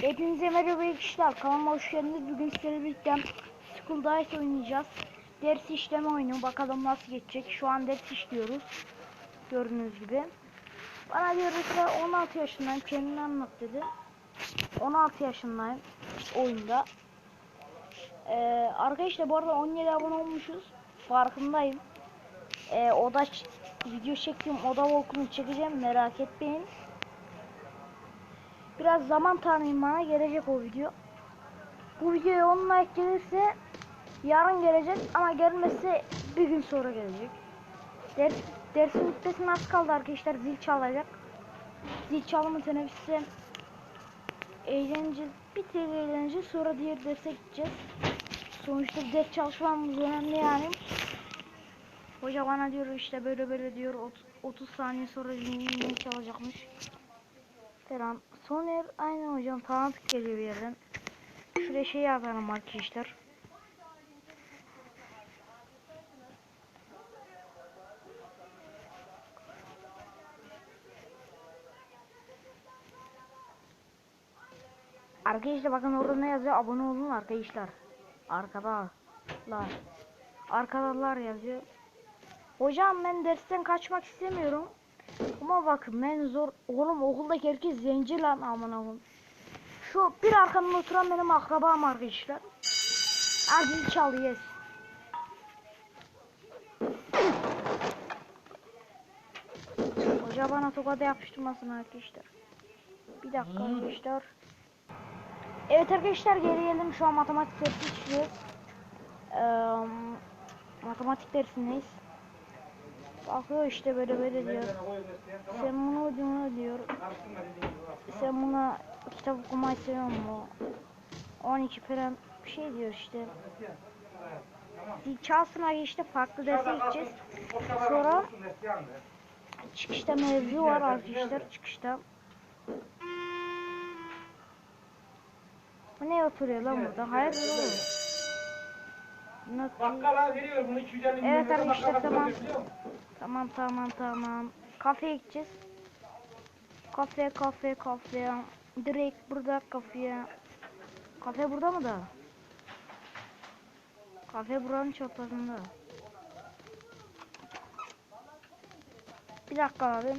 Hepinize merhaba arkadaşlar. Kanalıma hoş geldiniz. Bugün sizlerle birlikte School Dice oynayacağız. Ders işleme oyunu. Bakalım nasıl geçecek. Şu an ders işliyoruz. Gördüğünüz gibi. Bana diyor ki 16 yaşındayım. Kendini anlat dedi. 16 yaşındayım. Oyunda. Ee, arkadaşlar bu arada 17 abone olmuşuz. Farkındayım. Ee, oda video çektiğim oda walk'unu çekeceğim. Merak etmeyin. Biraz zaman tanıyın bana gelecek o video. Bu videoya 10 like gelirse yarın gelecek ama gelmezse bir gün sonra gelecek. Ders, dersin bitmesine az kaldı arkadaşlar zil çalacak. Zil çalımı teneffüste eğleneceğiz. Bir tek eğleneceğiz sonra diğer derse gideceğiz. Sonuçta ders çalışmamız önemli yani. Hoca bana diyor işte böyle böyle diyor ot- 30 saniye sonra zil çalacakmış falan. Soner aynen hocam tanıdık geliyor bir yerden. Şuraya şey yazalım arkadaşlar. Arkadaşlar bakın orada ne yazıyor? Abone olun arkadaşlar. Arkadalar. Arkadalar yazıyor. Hocam ben dersten kaçmak istemiyorum. Ama bakın ben zor oğlum okuldaki herkes zenci lan aman oğlum. Şu bir arkamda oturan benim akrabam arkadaşlar. Acil çal yes. Hoca bana tokada yapıştırmasın arkadaşlar. Bir dakika arkadaşlar. Evet arkadaşlar geri geldim şu an matematik dersi işliyoruz. Ee, matematik dersindeyiz. Bakıyor işte böyle böyle diyor. Sen bunu bunu diyor. Sen buna kitap okumayı seviyor mu? 12 falan bir şey diyor işte. Zil çalsın abi işte farklı derse gideceğiz. Sonra çıkışta mevzu var arkadaşlar çıkışta. Bu ne oturuyor lan burada? Oğlum? Nasıl? Bakkala veriyor bunu 250 milyon Evet arkadaşlar, tamam. Tamam tamam tamam. Kafeye gideceğiz. Kafe kafe kafe. Direkt burada kafeye. Kafe burada mı da? Kafe buranın çaprazında. Bir dakika abi.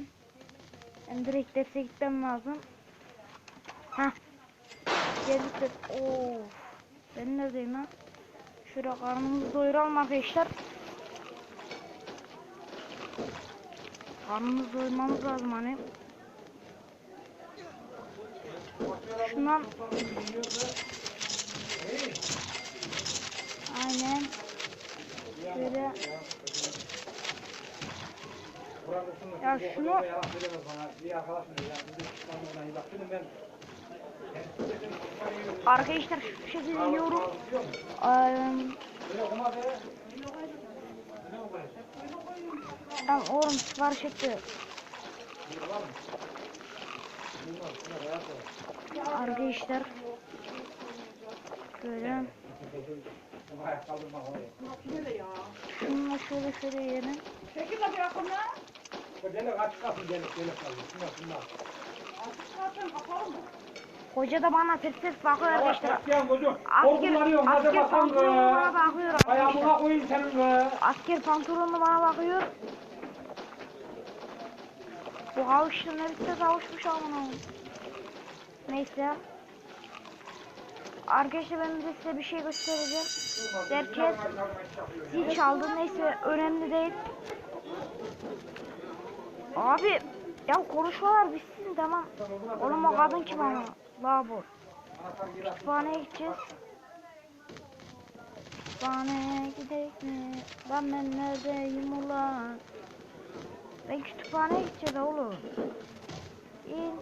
Ben direkt derse gitmem lazım. Heh. Geldik. Of. Ben neredeyim lan? Şöyle karnımızı doyuralım arkadaşlar. Karnımızı doyurmamız lazım hani. Şundan Aynen. Şöyle Ya şunu- arkadaşlar şu şekilde Böyle ya. Tamam oğlum sipariş etti. Arkadaşlar böyle şununla şöyle şöyle yiyelim. Peki de bir akımda Bu delik açık kalsın delik delik kalsın. Şunlar şunlar. zaten kapalı mı? Hoca da bana ters ters bakıyor arkadaşlar. Asker, asker bakalım. pantolonlu bana bakıyor. Ayağımına koyayım senin be. Asker pantolonlu bana bakıyor. Bu havuçlu ne bitti kavuşmuş amına. Neyse. Arkadaşlar ben de size bir şey göstereceğim. Derken zil çaldı neyse önemli değil. Abi ya konuşmalar bitsin tamam. Oğlum o kadın kim ama? Labor. Kütüphaneye gideceğiz. Kütüphaneye gidelim mi? Lan ben neredeyim ulan? Ben kütüphaneye gideceğiz oğlum. İn.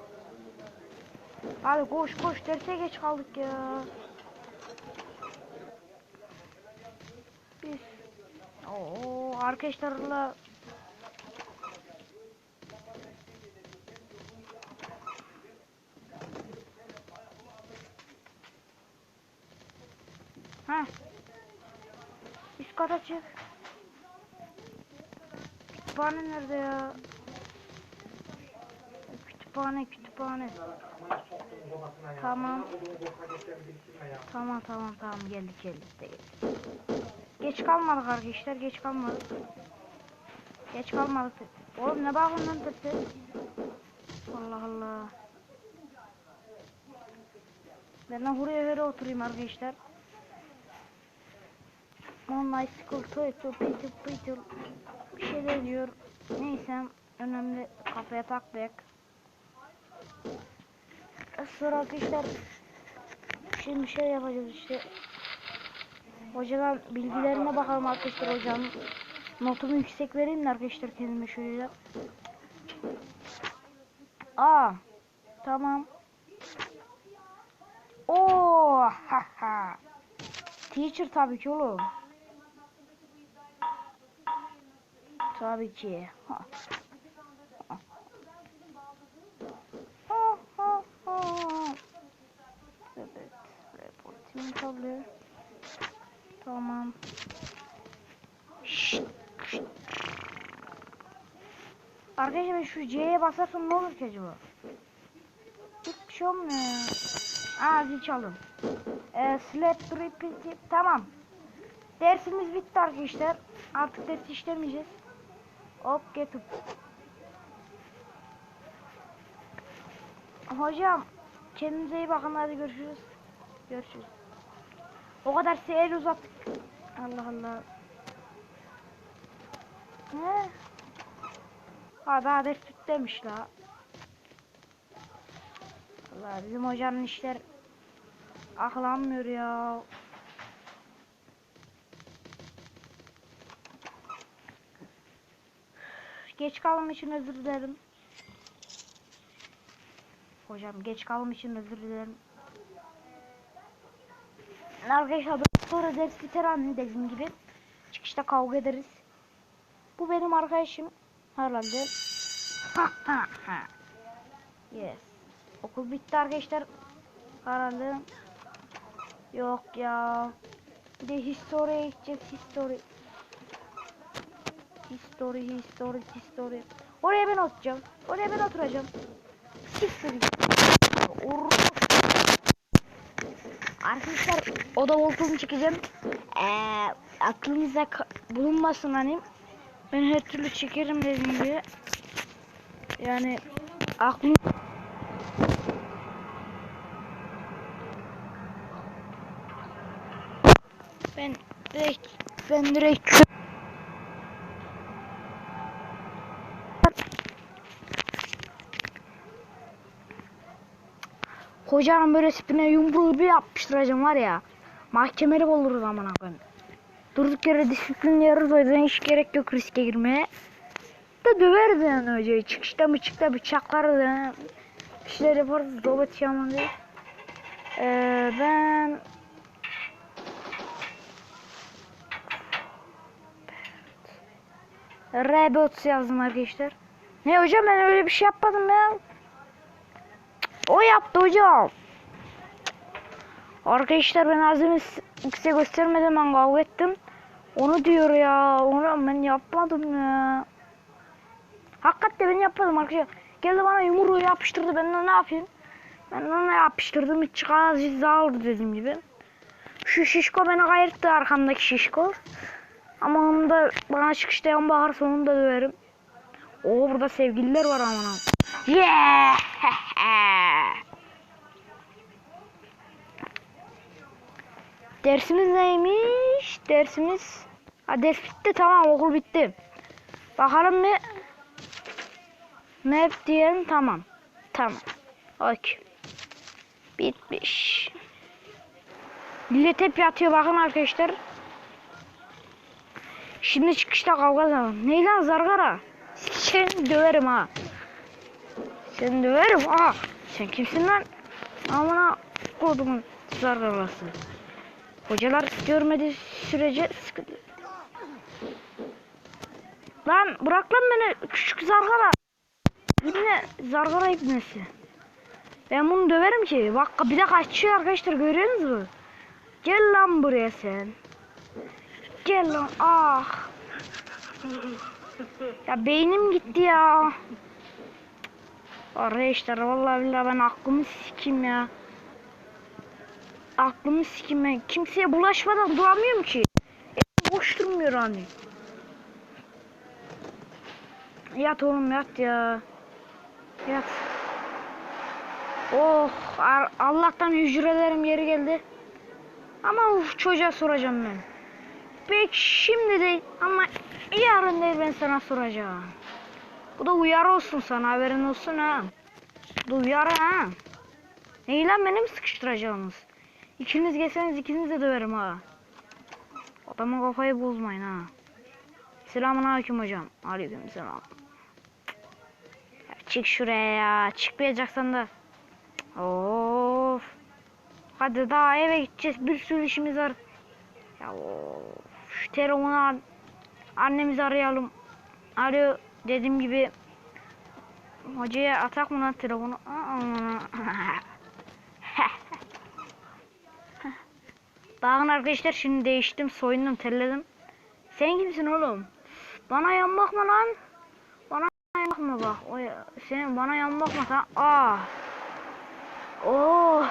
Hadi koş koş derse geç kaldık ya. Biz. Oo arkadaşlarla kata çık. Kütüphane nerede ya? Kütüphane kütüphane. Tamam. Tamam tamam tamam geldik geldik de geldik. Geç kalmadık arkadaşlar geç kalmadık. Geç kalmadık. Oğlum ne bakın lan tepsi? Allah Allah. Ben de buraya öyle oturayım arkadaşlar. Online school to to pity pity bir şeyler diyor. Neyse önemli kafaya takmayak. Sonra arkadaşlar Şimdi bir şey yapacağız işte. Hocadan bilgilerine bakalım arkadaşlar hocam. Notumu yüksek vereyim de arkadaşlar kendime şöyle. Aa, tamam. Oo, ha ha. Teacher tabii ki oğlum. Tabii ki. Ha. Ha. Ha, ha, ha. Evet. Reporting tabii. Tamam. Şşt. Arkadaşlar şu C'ye basarsam ne olur ki acaba? Hiçbir şey olmuyor. Aa zil çaldım. Ee, slap repeat. Tamam. Dersimiz bitti arkadaşlar. Artık ders işlemeyeceğiz. Hop getir. Hocam kendinize iyi bakın hadi görüşürüz. Görüşürüz. O kadar el uzattık. Allah Allah. Ne? Ha daha ders demiş la. Allah bizim hocanın işler aklanmıyor ya. Geç kalım için özür dilerim. Hocam geç kalım için özür dilerim. Arkadaşlar sonra ders biter anne dediğim gibi. Çıkışta kavga ederiz. Bu benim arkadaşım. Herhalde. yes. Okul bitti arkadaşlar. Herhalde. Yok ya. Bir de historiye gideceğiz. History. History, history, history. Oraya ben oturacağım. Oraya ben oturacağım. Or- Arkadaşlar oda voltumu çekeceğim. Ee, aklınızda ka- bulunmasın hani. Ben her türlü çekerim dediğim gibi. Yani aklım ben direkt ben direkt Hocanın böyle spine yumruğu bir yapıştıracağım var ya. Mahkemelik oluruz amına koyayım. Durduk yere disiplin yarız o yüzden hiç gerek yok riske girmeye. Da döveriz yani hocayı. Çıkışta bıçıkta bıçaklarız yani. Bir şeyler yaparız. Robot yaman değil. Ee, ben Rebot yazdım arkadaşlar. Ne hocam ben öyle bir şey yapmadım ya. O yaptı hocam. Arkadaşlar ben azimi size göstermeden ben kavga ettim. Onu diyor ya. Onu ben yapmadım ya. Hakikaten ben yapmadım arkadaşlar. Geldi bana yumruğu yapıştırdı. Ben ne yapayım? Ben ona yapıştırdım. Hiç çıkaz ceza oldu dediğim gibi. Şu şişko beni kayırttı arkamdaki şişko. Ama onu da bana çıkışta yan bakarsa onu da döverim. Oo burada sevgililer var amına. Yeah! Dersimiz neymiş? Dersimiz... Ha ders bitti tamam okul bitti. Bakalım bir... Map diyelim tamam. Tamam. Okey. Bitmiş. Millet hep yatıyor bakın arkadaşlar. Şimdi çıkışta kavga zamanı. Ne lan zargara? Seni döverim ha. Seni döverim ha. Sen kimsin lan? Amına kodumun zargarası. Hocalar görmediği sürece sıkıntı. Lan bırak lan beni küçük zargara. Yine zargara ibnesi. Ben bunu döverim ki. Bak bir de kaçıyor arkadaşlar görüyor musunuz? Gel lan buraya sen. Gel lan ah. Ya beynim gitti ya. Arkadaşlar vallahi billahi ben aklımı sikim ya. Aklımı sikim ben. Kimseye bulaşmadan duramıyorum ki. Elim boş durmuyor hani. Yat oğlum yat ya. Yat. Oh Allah'tan hücrelerim yeri geldi. Ama uf çocuğa soracağım ben. Peki şimdi değil ama yarın değil ben sana soracağım. Bu da uyarı olsun sana haberin olsun ha. Bu da uyarı ha. Neyi lan beni sıkıştıracaksınız? İkiniz gelseniz ikiniz de döverim ha. Adamın kafayı bozmayın ha. Selamun aleyküm hocam. Aleyküm selam. Ya çık şuraya ya. Çıkmayacaksan da. Of. Hadi daha eve gideceğiz. Bir sürü işimiz var. Ya of. Şu telefonu. Annemizi arayalım. Alo dediğim gibi hocaya atak mı lan telefonu? Bakın arkadaşlar şimdi değiştim, soyundum, terledim. Sen kimsin oğlum? Bana yan bakma lan. Bana yan bakma bak. O sen bana yan bakma sen. Aa. Oo.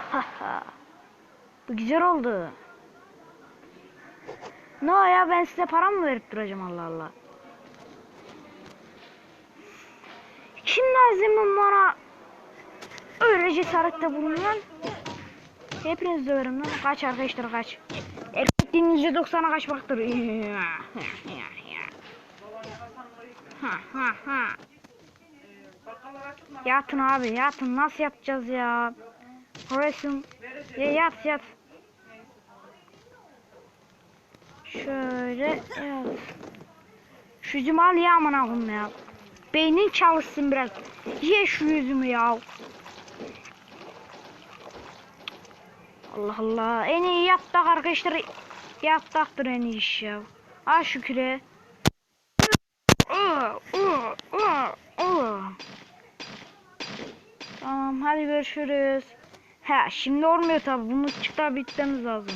Bu güzel oldu. Ne o ya ben size para mı verip duracağım Allah Allah. Kim lazım bana öyle cesarette bulunan? Hepiniz döverim lan. Kaç arkadaşlar kaç. Erkekliğin %90'a kaçmaktır. Ha? Yatın abi yatın nasıl yatacağız ya? Resim. Ya yat yat. Şöyle yat. Şu yüzümü al ya aman ya. Beynin çalışsın biraz. Ye şu yüzümü ya. Allah Allah. En iyi yaptık arkadaşlar. Yaptaktır en iyi iş ya. Al şu. Tamam hadi görüşürüz. Ha şimdi olmuyor tabi. Bunu çıkta bitmemiz lazım.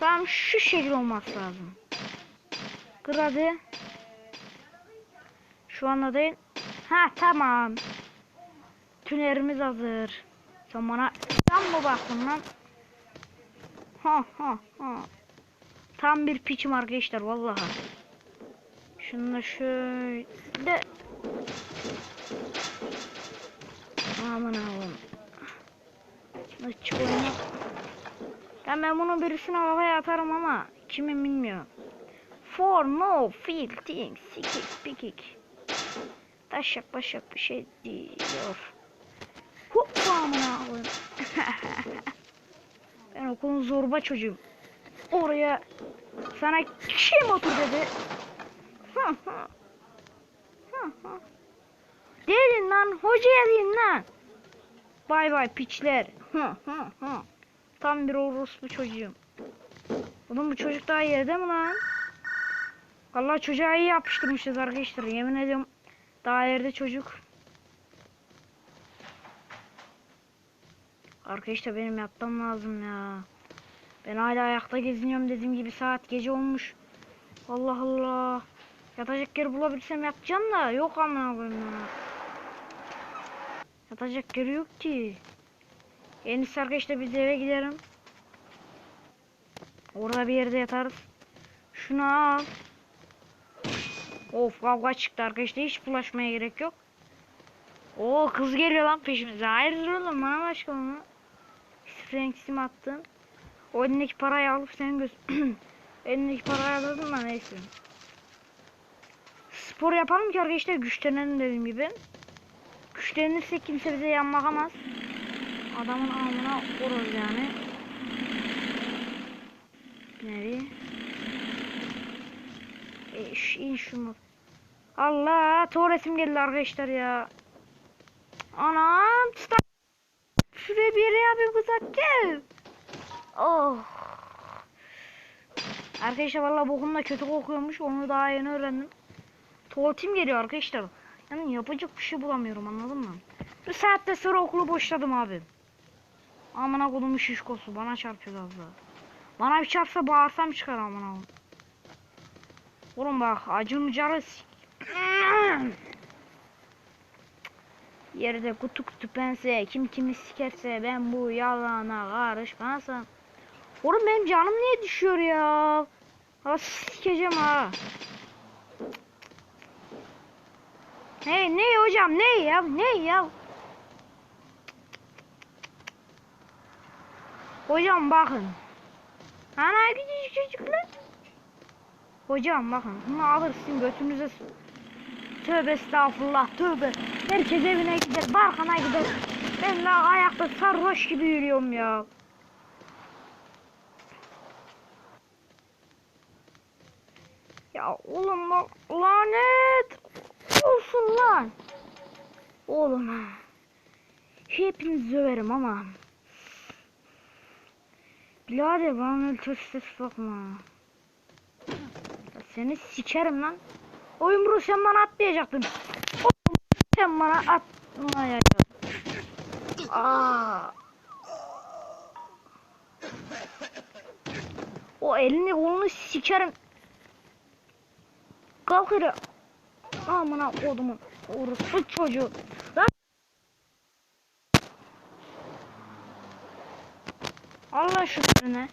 Tamam şu şekil olması lazım. Kır hadi. Şu anda değil. Ha tamam. Tünerimiz hazır. Sen bana tam mı baktın lan? Ha ha ha. Tam bir piçim arkadaşlar vallahi. Şunu da şöyle Aman Allah'ım. Açık oyna. Ya ben bunu birisine havaya atarım ama kimin bilmiyorum. For no feel thing sikik pikik. Taşak başak bir şey diyor. Hoppa amına koyayım. ben okulun zorba çocuğum. Oraya sana kim otur dedi. Gelin lan hocaya deyin lan. Bay bay piçler. Tam bir orospu çocuğum. Oğlum bu çocuk daha yerde mi lan? Vallahi çocuğa iyi yapıştırmışız arkadaşlar. Yemin ediyorum daha yerde çocuk. Arkadaşlar benim yatmam lazım ya. Ben hala ayakta geziniyorum dediğim gibi saat gece olmuş. Allah Allah. Yatacak yer bulabilsem yatacağım da yok amına koyayım ya. Yatacak yeri yok ki. En iyisi arkadaşlar biz eve gidelim. Orada bir yerde yatarız. Şunu al. Of kavga çıktı arkadaşlar hiç bulaşmaya gerek yok. Oo kız geliyor lan peşimize. Hayırdır oğlum bana başka onu. Franks'imi attın. O elindeki parayı alıp sen göz... elindeki parayı alırdın da neyse. Spor yapalım ki arkadaşlar güçlenelim dediğim gibi. Güçlenirsek kimse bize yan bakamaz. Adamın amına vururuz yani. Nereye? E, şu, in şunu. Allah tuvaletim geldi arkadaşlar ya. Anam. Şuraya bir yere yapayım kızak gel. Oh. Arkadaşlar vallahi bokum da kötü kokuyormuş. Onu daha yeni öğrendim. Tuvaletim geliyor arkadaşlar. Yani yapacak bir şey bulamıyorum anladın mı? Bir saatte sonra okulu boşladım abi. Amına kodumun şişkosu bana çarpıyor az. Bana bir çarpsa bağırsam çıkar amına. Oğlum bak s- Yerde kutu kutu pense kim kimi sikerse ben bu yalana karışmasam. Oğlum benim canım niye düşüyor ya? Ha sikeceğim ha. Ne ne hocam ne ya ne ya? Hocam bakın. Ana küçücük çocuklar. Hocam bakın bunu alırsın götünüze Tövbe estağfurullah tövbe. Herkes evine gider, barkana gider. Ben daha ayakta sarhoş gibi yürüyorum ya. Ya oğlum bak lanet olsun lan. Oğlum ha. Hepinizi döverim ama. Birader bana öyle töz ses sokma. Seni sikerim lan. O yumruğu sen bana atmayacaktın. Sen bana atmayacaktın. Aa. O elini kolunu sikerim. Kalk yürü. Amına kodumun orospu çocuğu. Lan. Allah şükürüne.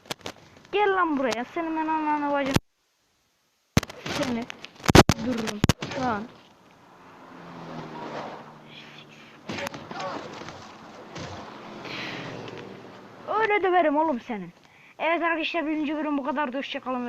Gel lan buraya. Senin ben ananı bacım. Seni dururum. Lan. Öyle döverim oğlum senin. Evet arkadaşlar birinci bölüm bu kadar. Hoşçakalın.